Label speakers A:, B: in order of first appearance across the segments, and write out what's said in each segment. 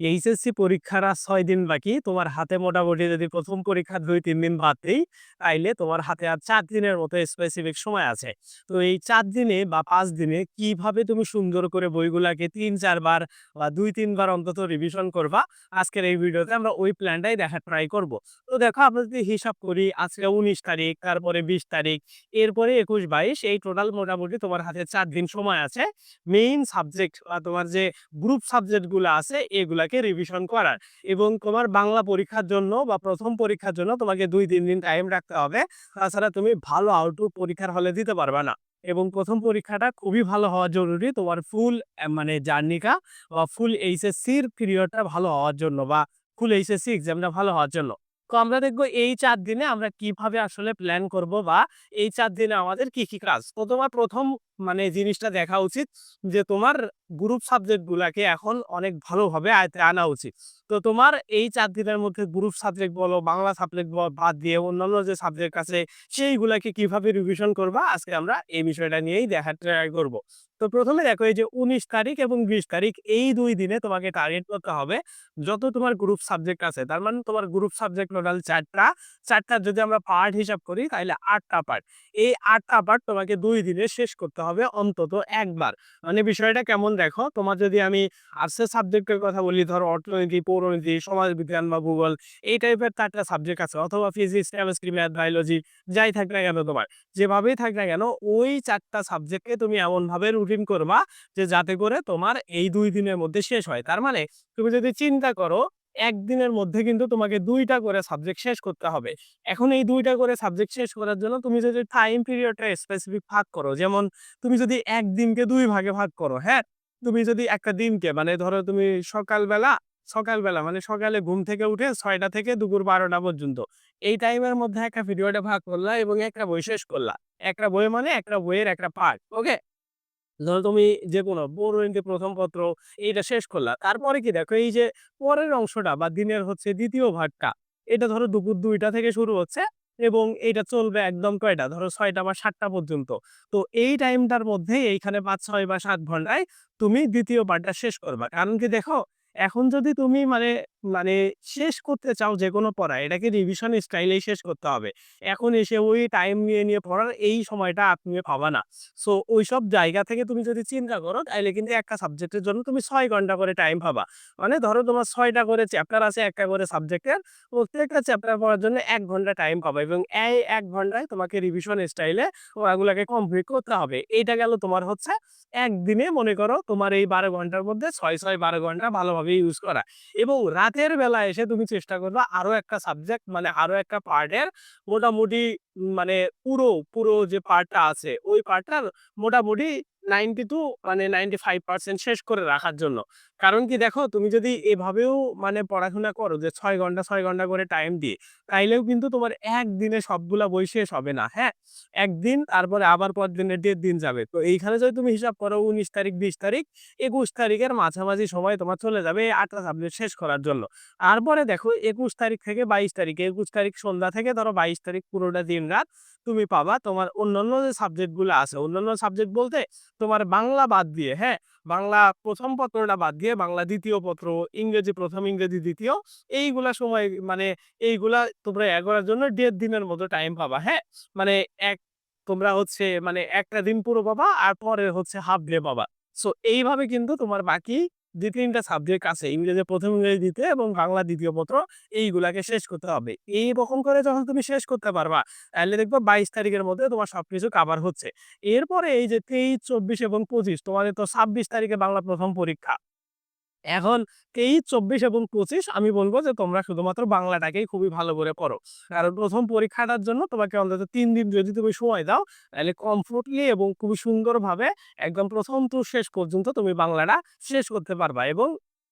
A: HSC পরীক্ষার আর ছয় দিন বাকি। তোমার হাতে মোটামুটি যদি প্রথম পরীক্ষার ২-৩ দিন বাদ দেই, তাইলে তোমার হাতে আর চার দিনের মতো স্পেসিফিক সময় আছে। তো এই চার দিনে বা পাঁচ দিনে কীভাবে তুমি সুন্দর করে বইগুলাকে তিন চারবার বা দুই তিনবার অন্তত রিভিশন করবা, আজকের এই ভিডিওতে আমরা ওই প্ল্যানটাই দেখা ট্রাই করব। তো দেখো আমরা যদি হিসাব করি আজকে ১৯ তারিখ, তারপরে ২০ তারিখ, এরপরে ২১-২২ এই টোটাল মোটামুটি তোমার হাতে চার দিন সময় আছে। মেইন সাবজেক্ট বা তোমার যে গ্রুপ সাবজেক্টগুলো আছে এগুলাকে রিভিশন করার এবং তোমার বাংলা পরীক্ষার জন্য বা ১ম পরীক্ষার জন্য তোমাকে ২-৩ দিন টাইম রাখতে হবে। তাছাড়া তুমি ভালো আউটপুট পরীক্ষার হলে দিতে পারবে না। এবং প্রথম পরীক্ষাটা খুবই ভালো হওয়া জরুরি তোমার ফুল মানে জার্নিটা বা ফুল এইচএসসির পিরিয়ডটা ভালো হওয়ার জন্য বা ফুল এইচএসসি এক্সামটা ভালো হওয়ার জন্য। তো আমরা দেখব এই চার দিনে আমরা কীভাবে আসলে প্ল্যান করব বা এই চার দিনে আমাদের কি, কি কাজ। তো তোমার ১ম মানে জিনিসটা দেখা উচিত যে তোমার গ্রুপ সাবজেক্টগুলাকে এখন অনেক ভালোভাবে আয়ত্তে আনা উচিত। তো তোমার এই ৪ দিনের মধ্যে গ্রুপ সাবজেক্ট বলো, বাংলা সাবজেক্ট বাদ দিয়ে অন্যান্য যে সাবজেক্ট আছে সেইগুলাকে কীভাবে রিভিশন করবা আজকে আমরা এই বিষয়টা নিয়েই দেখার ট্রাই করব। তো প্রথমে দেখো এই যে ১৯ তারিখ এবং ২০ তারিখ এই দুই দিনে তোমাকে টার্গেট করতে হবে যত তোমার গ্রুপ সাবজেক্ট আছে তার মানে তোমার গ্রুপ সাবজেক্ট টোটাল ৪ টা। ৪ টার যদি আমরা পার্ট হিসাব করি তাহলে আটটা পার্ট। এই আটটা পার্ট তোমাকে দুই দিনে শেষ করতে হবে অন্তত একবার। মানে বিষয়টা কেমন দেখো তোমার যদি আমি আর্টসের সাবজেক্টের কথা বলি ধরো অর্থনীতি, পৌরনীতি, সমাজবিজ্ঞান বা ভূগোল এই টাইপের ৪ টা সাবজেক্ট আছে অথবা ফিজিক্স, কেমিস্ট্রি, ম্যাথ, বায়োলজি যাই থাক না কেন তোমার। যেভাবেই থাক না কেন ওই ৪ টা সাবজেক্টকে তুমি এমনভাবে রুটিন করবা যে যাতে করে তোমার এই দুই দিনের মধ্যে শেষ হয়। তার মানে তুমি যদি চিন্তা করো ১ দিনের মধ্যে কিন্তু তোমাকে দুইটা করে সাবজেক্ট শেষ করতে হবে। এখন এই দুইটা করে সাবজেক্ট শেষ করার জন্য তুমি যদি টাইম পিরিয়ডটা স্পেসিফিক ভাগ করো যেমন তুমি যদি ১ দিনকে ২ ভাগে ভাগ করো, হ্যাঁ? তুমি যদি একটা দিনকে মানে ধরো তুমি সকালবেলা, সকালবেলা মানে সকালে ঘুম থেকে উঠে ছয়টা থেকে দুপুর বারোটা পর্যন্ত। এই টাইমের মধ্যে একটা পিরিয়ডে ভাগ করলা এবং একটা বই শেষ করলা। একটা বই মানে একটা বইয়ের একটা পার্ট, ওকে? ধরো তুমি যে যেকোনো পৌরনীতি ১ম পত্র এইটা শেষ করলা। তারপরে কি দেখো এই যে পরের অংশটা বা দিনের হচ্ছে দ্বিতীয় ভাগটা, এটা ধরো দুপুর দুইটা থেকে শুরু হচ্ছে এবং এইটা চলবে একদম কয়টা? ধরো ছয়টা বা সাতটা পর্যন্ত। তো এই টাইমটার মধ্যে এইখানে ৫, ৬ বা সাত ঘন্টায় তুমি দ্বিতীয় পার্টটা শেষ করবা। কারণ কি দেখো, এখন যদি তুমি মানে মানে শেষ করতে চাও যেকোনো পড়া এটাকে রিভিশন স্টাইলেই শেষ করতে হবে। এখন এসে ওই টাইম নিয়ে, নিয়ে পড়ার এই সময়টা আপনি পাবা না। সো ওই সব জায়গা থেকে তুমি যদি চিন্তা করো তাইলে কিন্তু একটা সাবজেক্টের জন্য তুমি ছয় ঘণ্টা করে টাইম পাবা। মানে ধরো তোমার ছয়টা করে চ্যাপ্টার আছে একটা করে সাবজেক্টের। প্রত্যেকটা চ্যাপ্টার পড়ার জন্য এক ঘণ্টা টাইম পাবা এবং এই এক ঘন্টায় তোমাকে রিভিশন স্টাইলে ওগুলাকে কমপ্লিট করতে হবে। এইটা গেল তোমার হচ্ছে একদিনে মনে করো তোমার এই ১২ ঘণ্টার মধ্যে ৬, ৬ ১২ ঘণ্টা ভালোভাবে ইউজ করা। এবং রাতের বেলা এসে তুমি চেষ্টা করবা আরও একটা সাবজেক্ট মানে আরও একটা পার্টের মোটামুটি মানে পুরো, পুরো যে পার্টটা আছে ওই পার্টটার মোটামুটি 92 মানে 95% শেষ করে রাখার জন্য। কারণ কি দেখো তুমি যদি এভাবেও মানে পড়াশোনা করো যে ৬ ঘণ্টা, ছয় ঘণ্টা করে টাইম দিয়ে, তাইলেও কিন্তু তোমার একদিনে সবগুলা বই শেষ হবে না, হ্যাঁ? একদিন তারপরে আবার পরদিনের ১.৫ দিন যাবে। তো এইখানে যদি তুমি হিসাব করো ১৯ তারিখ, ২০ তারিখ, ২১ তারিখের মাঝামাঝি সময় তোমার চলে যাবে এই ৮ টা সাবজেক্ট শেষ করার জন্য। তারপরে দেখো ২১ তারিখ থেকে ২২ তারিখ, ২১ তারিখ সন্ধ্যা থেকে ধরো ২২ তারিখ পুরোটা দিন-রাত তুমি পাবা তোমার অন্যান্য যে সাবজেক্টগুলো আছে, অন্যান্য সাবজেক্ট বলতে তোমার বাংলা বাদ দিয়ে, হ্যাঁ? বাংলা প্রথম পত্রটা বাদ দিয়ে বাংলা দ্বিতীয় পত্র, ইংরেজি প্রথম ইংরেজি দ্বিতীয় এইগুলা সময় মানে এইগুলা তোমরা এ জন্য দেড় দিনের মতো টাইম পাবা, হ্যাঁ? মানে এক তোমরা হচ্ছে মানে একটা দিন পুরো পাবা আর পরে হচ্ছে হাফ ডে পাবা। সো এইভাবে কিন্তু তোমার বাকি ২-৩ টা সাবজেক্ট আছে ইংরেজি প্রথম ইংরেজি দিতে এবং বাংলা দ্বিতীয় পত্র এইগুলাকে শেষ করতে হবে। এই রকম করে যখন তুমি শেষ করতে পারবা, তাহলে দেখবা ২২ তারিখের মধ্যে তোমার সবকিছু কাভার হচ্ছে। এরপরে এই যে ২৩, ২৪ এবং ২৫ তোমাদের তো ২৬ তারিখে বাংলা প্রথম পরীক্ষা। এখন ২৩, ২৪ এবং ২৫ আমি বলব যে তোমরা শুধুমাত্র বাংলাটাকেই খুবই ভালো করে করো কারণ প্রথম পরীক্ষাটার জন্য তোমাকে অন্তত তিন দিন যদি তুমি সময় দাও, তাহলে কমফোর্টলি এবং খুবই সুন্দরভাবে একদম প্রথম তো শেষ পর্যন্ত তুমি বাংলাটা শেষ করতে পারবা এবং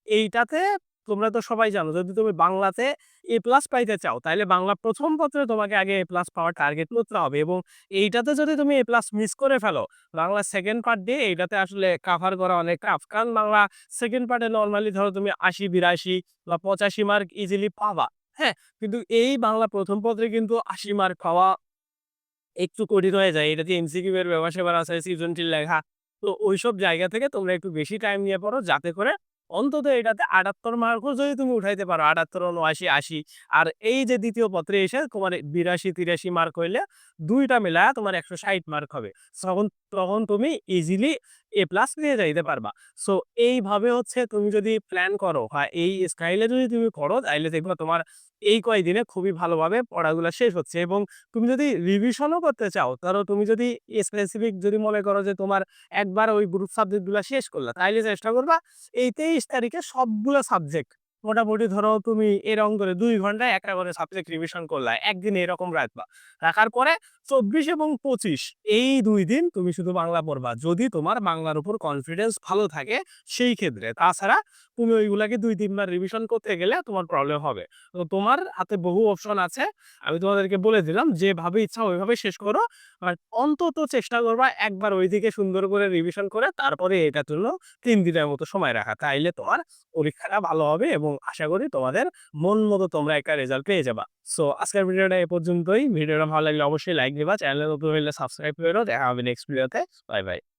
A: এইটাতে তোমরা তো সবাই জানো যদি তুমি বাংলাতে এ প্লাস পাইতে চাও, তাইলে বাংলা প্রথম পত্রে তোমাকে আগে এ প্লাস পাওয়ার টার্গেট করতে হবে এবং এইটাতে যদি তুমি এ প্লাস মিস করে ফেলো, বাংলা সেকেন্ড পার্ট দিয়ে এইটাতে আসলে কাভার করা অনেক টাফ। কারণ বাংলা সেকেন্ড পার্টে নরমালি ধরো তুমি ৮০, ৮২ বা ৮৫ মার্ক ইজিলি পাবা, হ্যাঁ? কিন্তু এই বাংলা প্রথম পত্রে কিন্তু ৮০ মার্ক পাওয়া একটু কঠিন হয়ে যায়। এটাতে এমসিকিউ এর ব্যাপার-স্যাপার আছে, সৃজনশীল লেখা। তো ওইসব জায়গা থেকে তোমরা একটু বেশি টাইম নিয়ে পড়ো যাতে করে অন্তত এটাতে ৭৮ মার্কও যদি তুমি উঠাইতে পারো ৭৮, ৭৯, ৮০ আর এই যে দ্বিতীয় পত্রে এসে তোমার ৮২, ৮৩ মার্ক হইলে ২ টা মিলায়া তোমার ১৬০ মার্ক হবে। তখন তখন তুমি ইজিলি এ প্লাস নিয়ে যাইতে পারবা। সো এইভাবে হচ্ছে তুমি যদি প্ল্যান করো বা এই স্টাইলে যদি তুমি করো তাহলে দেখবা তোমার এই কয়দিনে খুবই ভালোভাবে পড়াগুলো শেষ হচ্ছে এবং তুমি যদি রিভিশনও করতে চাও, ধরো তুমি যদি স্পেসিফিক যদি মনে করো যে তোমার একবার ওই গ্রুপ সাবজেক্টগুলো শেষ করলা, তাইলে চেষ্টা করবা এই ২৩ তারিখে সবগুলো সাবজেক্ট মোটামুটি ধরো তুমি এরকম করে দুই ঘন্টায় একটা করে সাবজেক্ট রিভিশন করলা। একদিন এরকম রাখবা। রাখার পরে ২৪ এবং ২৫ এই দুই দিন তুমি শুধু বাংলা পড়বা। যদি তোমার বাংলার উপর কনফিডেন্স ভালো থাকে সেই ক্ষেত্রে। তাছাড়া তুমি ওইগুলাকে দুই তিনবার রিভিশন করতে গেলে তোমার প্রবলেম হবে। তো তোমার হাতে বহু অপশন আছে। আমি তোমাদেরকে বলে দিলাম, যেভাবে ইচ্ছা ওইভাবে শেষ করো। বাট অন্তত চেষ্টা করবা একবার ওইদিকে সুন্দর করে রিভিশন করে তারপরে এটার জন্য ৩ দিনের মতো সময় রাখা। তাইলে তোমার পরীক্ষাটা ভালো হবে এবং আশা করি তোমাদের মন মতো তোমরা একটা রেজাল্ট পেয়ে যাবা। সো আজকের ভিডিওটা এ পর্যন্তই। ভিডিওটা ভালো লাগলে অবশ্যই লাইক দিবা। চ্যানেলে নতুন হইলে সাবস্ক্রাইব করে। দেখা হবে নেক্সট ভিডিওতে। Bye, bye.